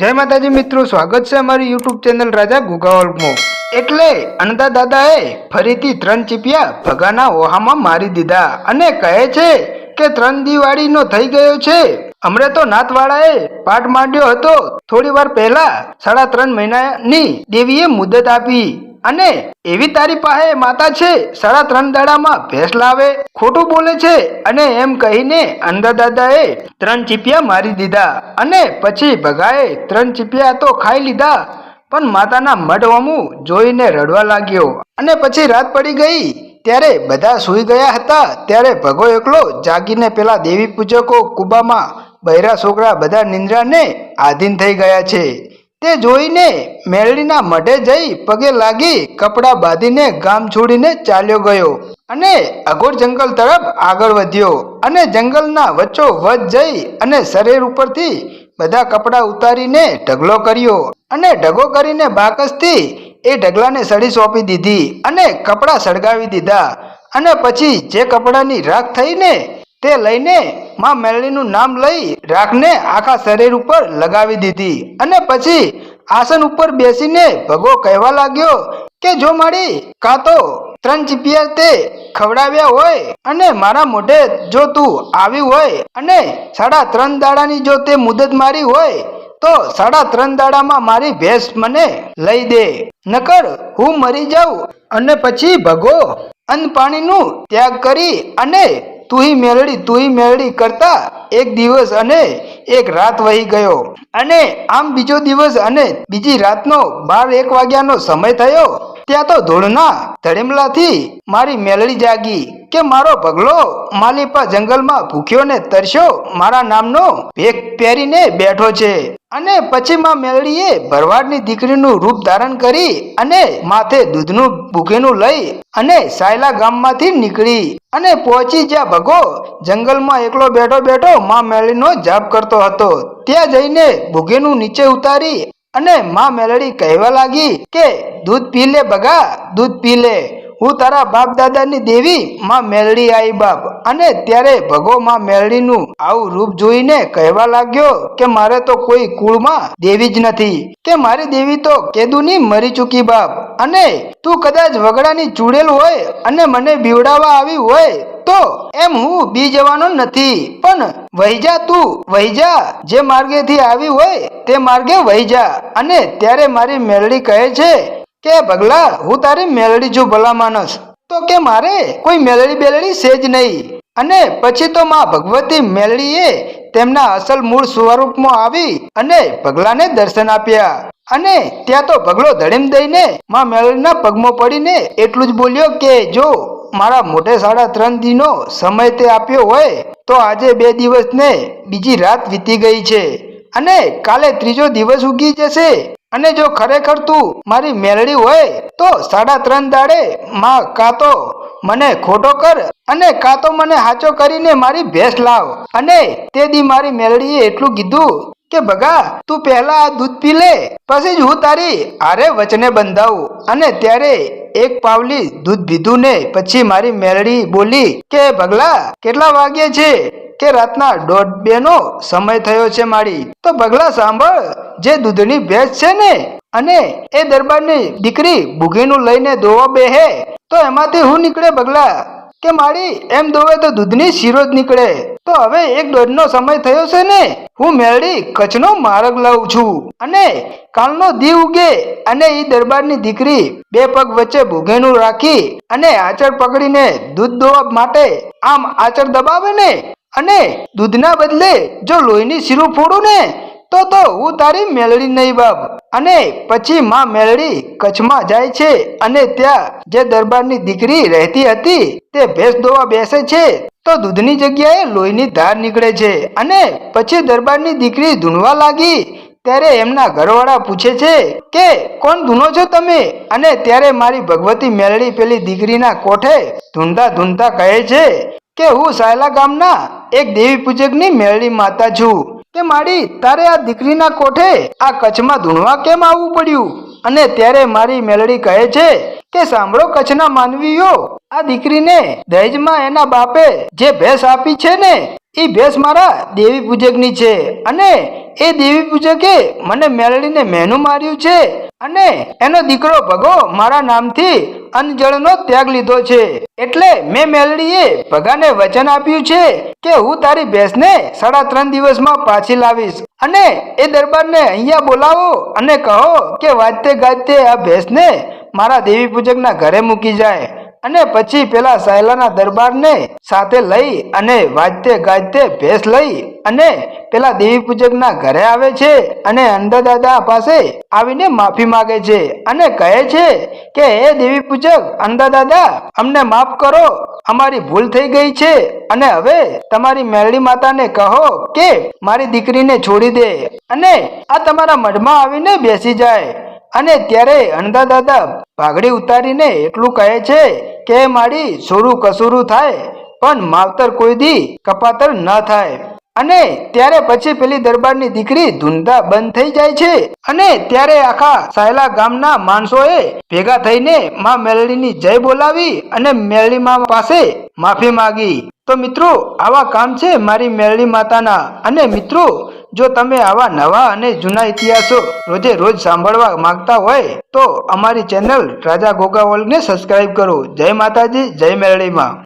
જય માતાજી મિત્રો, સ્વાગત છે અમારી યુટ્યુબ ચેનલ રાજા ગુગાવલમાં એટલે અનંતા દાદાએ ફરીથી ત્રણ ચીપિયા ભગાના ઓહામાં મારી દીધા અને કહે છે કે ત્રણ દિવાળીનો થઈ ગયો છે. હમણે તો નાથવાળાએ પાઠ માંડ્યો હતો. થોડી વાર પહેલા સાડા ત્રણ મહિનાની દેવીએ મુદત આપી. અને એવી તારી પાસે માતા છે સાડા ત્રણ દાડામાં ભેંસ લાવે, ખોટું બોલે છે અને એમ કહીને અંદા દાદાએ ત્રણ ચીપિયા મારી દીધા અને પછી ભગાએ ત્રણ ચીપિયા તો ખાઈ લીધા, પણ માતાના મઢવામું જોઈને રડવા લાગ્યો. અને પછી રાત પડી ગઈ, ત્યારે બધા સૂઈ ગયા હતા, ત્યારે ભગો એકલો જાગીને પેલા દેવી પૂજકો કુબામાં બૈરા છોકરા બધા નિંદ્રાને આધીન થઈ ગયા છે. તે જોઈને મેળડીના મઢે જઈ પગે લાગી કપડાં બાંધીને ગામ છોડીને ચાલ્યો ગયો અને અઘોર જંગલ તરફ આગળ વધ્યો અને જંગલના વચ્ચો વચ જઈ અને શરીર ઉપરથી બધા કપડાં ઉતારીને ઢગલો કર્યો અને ઢગો કરીને બાકસથી એ ઢગલાને સળી સોંપી દીધી અને કપડાં સળગાવી દીધા અને પછી જે કપડાની રાખ થઈને તે લઈને માં મેળણીનું નામ લઈ રાખને આખા શરીર ઉપર લગાવી દીધી. અને પછી આસન ઉપર બેસીને ભગો કહેવા લાગ્યો કે, જો મારી કાં તો ત્રણ ચીપિયા તે ખવડાવ્યા હોય અને મારા મોઢે જો તું આવી હોય અને સાડા ત્રણ દાડાની જો તે મુદત મારી હોય, તો સાડા ત્રણ દાડામાં મારી ભેંસ મને લઈ દે. નકર હું મરી જાઉં. અને પછી ભગો અન્ન પાણીનું ત્યાગ કરી અને તુહી મેળડી તુહી મેળડી કરતા એક દિવસ અને એક રાત વહી ગયો. અને આમ બીજો દિવસ અને બીજી રાતનો બાર એક વાગ્યાનો સમય થયો, ત્યાં તો ધૂળના ધડેમલાથી મારી મેલડી જાગી. કે મારો ભગલો માલિપા જંગલમાં ભૂખ્યો ને તરસ્યો, મારા નામનો ભેગ પહેરીને બેઠો છે. અને પછી માં મેલડીએ ભરવાડની દીકરીનું રૂપ ધારણ કરી અને માથે દૂધનું ભૂખેનું લઈ અને સાયલા ગામમાંથી નીકળી. અને પહોંચી જ્યાં ભગો જંગલમાં એકલો બેઠો બેઠો માં મેલડીનો જાપ કરતો હતો. ત્યાં જઈને ભૂગેનું નીચે ઉતારી અને માં મેલડી કહેવા લાગી કે, દૂધ પી લે બગા, દૂધ પી લે. હું તારા બાપ દાદાની દેવી માં મેલડી આઈ બાપ. અને ત્યારે ભગો માં મેલડીનું આવું રૂપ જોઈને કહેવા લાગ્યો કે મારે તો કોઈ કુળમાં દેવી જ નથી. કે મારી દેવી તો કેદુની મરી ચૂકી બાપ. અને તું કદાચ વગડાની ચૂડેલ હોય અને મને બીવડાવવા આવી હોય તો એમ હું બી જવાનો નથી. પણ વહી જા તું, વહી જા. જે માર્ગેથી આવી હોય તે માર્ગે વહી જા. અને ત્યારે મારી મેલડી કહે છે કે ભગલા, હું તારી મેલડી છું ભલા માણસ તો કે મારે? કોઈ મેલડી બેલડી છે જ નહીં. અને પછી તો માં ભગવતી મેલડીએ તેમના અસલ મૂળ સ્વરૂપમાં આવી અને ભગલાને દર્શન આપ્યા. અને ત્યાં તો ભગલો ધડીમ દઈને માં મેલડીના પગમાં પડીને એટલું જ બોલ્યો કે જો મારા મોટે સાડા ત્રણ દિનો સમય તે આપ્યો હોય, તો આજે બે દિવસને બીજી રાત વીતી ગઈ છે. અને કાલે ત્રીજો દિવસ ઉગી જશે. અને જો ખરેખર તું મારી મેલડી હોય, તો સાડા ત્રણ દાડે માં કાં તો મને ખોટો કર અને કાં તો મને હાચો કરીને મારી ભેંસ લાવ. અને તે દી મારી મેલડીએ એટલું કીધું કે, ભગા, તું પહેલા આ દૂધ પી લે, પછી જ હું તારી આરે વચને બંધાવું. અને ત્યારે એક પાવલી દૂધ પીધું ને, પછી મારી મેલડી બોલી કે, ભગલા, કેટલા વાગ્યે છે? કે રાતના દોઢ બે નો સમય થયો છે મારી. તો ભગલા સાંભળ, જે દૂધની ભેંસ છે ને, અને એ દરબારની દીકરી ભૂગીનું લઈને દોવા બેહે, તો એમાંથી હું નીકળે બગલા કે મારી, એમ દોવે તો દૂધની શીરો જ નીકળે. તો હવે એક દોઢનો સમય થયો છે ને, હું મેળડી કચ્છનો માર્ગ લાવું છું. અને કાલનો દી ઉગે, અને એ દરબારની દીકરી બે પગ વચ્ચે ભૂગેનું રાખી, અને આચળ પકડીને દૂધ દોવા માટે આમ આચળ દબાવે ને અને દૂધના બદલે જો લોહીની શીરું ફોડું ને, તો તો હું તારી મેળડી નહીં બાપ. અને પછી માં મેળડી કચ્છમાં જાય છે અને ત્યાં જે દરબારની દીકરી રહેતી હતી, તે ભેંસ દોવા બેસે છે, તો દૂધની જગ્યાએ લોહીની ધાર નીકળે છે. અને પછી દરબારની દીકરી ધૂણવા લાગી, ત્યારે એમના ઘરવાળા પૂછે છે કે, કોણ ધૂનો છો તમે? અને ત્યારે મારી ભગવતી મેળડી પેલી દીકરીના કોઠે ધૂંધા ધૂંધતા કહે છે કે હું સાયલા ગામના એક દેવી પૂજકની મેળડી માતા છું. કે મારી, તારે આ દીકરીના કોઠે આ કચ્છમાં ધૂણવા કેમ આવવું પડ્યું? અને ત્યારે મારી મેળડી કહે છે કે સાંભળો કચ્છના માનવીઓ, આ દીકરીને દહેજમાં એના બાપે જે ભેંસ આપી છે ને એ ભેંસ મારા દેવી પૂજકની છે. અને એ દેવી પૂજકે મને મેળડીને મહેનું માર્યું છે. અને એનો દીકરો ભગો મારા નામથી અનજળનો ત્યાગ લીધો છે. એટલે મેં મેલડીએ ભગાને વચન આપ્યું છે કે હું તારી ભેંસને સાડા ત્રણ દિવસમાં પાછી લાવીશ. અને એ દરબારને અહીંયા બોલાવો અને કહો કે વાજતે ગાજતે આ ભેંસને મારા દેવી પૂજકના ઘરે મૂકી જાય. અને પછી પેલા સાયલાના દરબારને સાથે લઈ અને વાજતે ગાજતે ભેંસ લઈ અને પેલા દેવી પૂજકના ઘરે આવે છે અને અંધદાદા પાસે આવીને માફી માગે છે અને કહે છે કે, હે દેવી પૂજક, અંધદાદા, અમને માફ કરો. અમારી ભૂલ થઈ ગઈ છે અને હવે તમારી મેરડી માતાને કહો કે, મારી દીકરીને છોડી દે અને આ તમારા મઢમાં આવીને બેસી જાય. અને ત્યારે અણદા દાદા પાઘડી ઉતારીને એટલું કહે છે કે મારી સોરું કસૂરું થાય, પણ માવતર કોઈ દી કપાતર ન થાય. અને ત્યારે પછી પેલી દરબારની દીકરી ધૂંધા બંધ થઈ જાય છે અને ત્યારે આખા સાયલા ગામના માણસોએ ભેગા થઈને માં મેલડીની જય બોલાવી અને મેલડી માં પાસે માફી માગી. તો મિત્રો, આવા કામ છે મારી મેલડી માતાના. અને મિત્રો જો તમે આવા નવા અને જૂના ઇતિહાસો રોજે રોજ સાંભળવા માંગતા હોય, તો અમારી ચેનલ રાજા ગોગાવલને વર્લ્ડને સબસ્ક્રાઇબ કરો. જય માતાજી, જય મેલડીમાં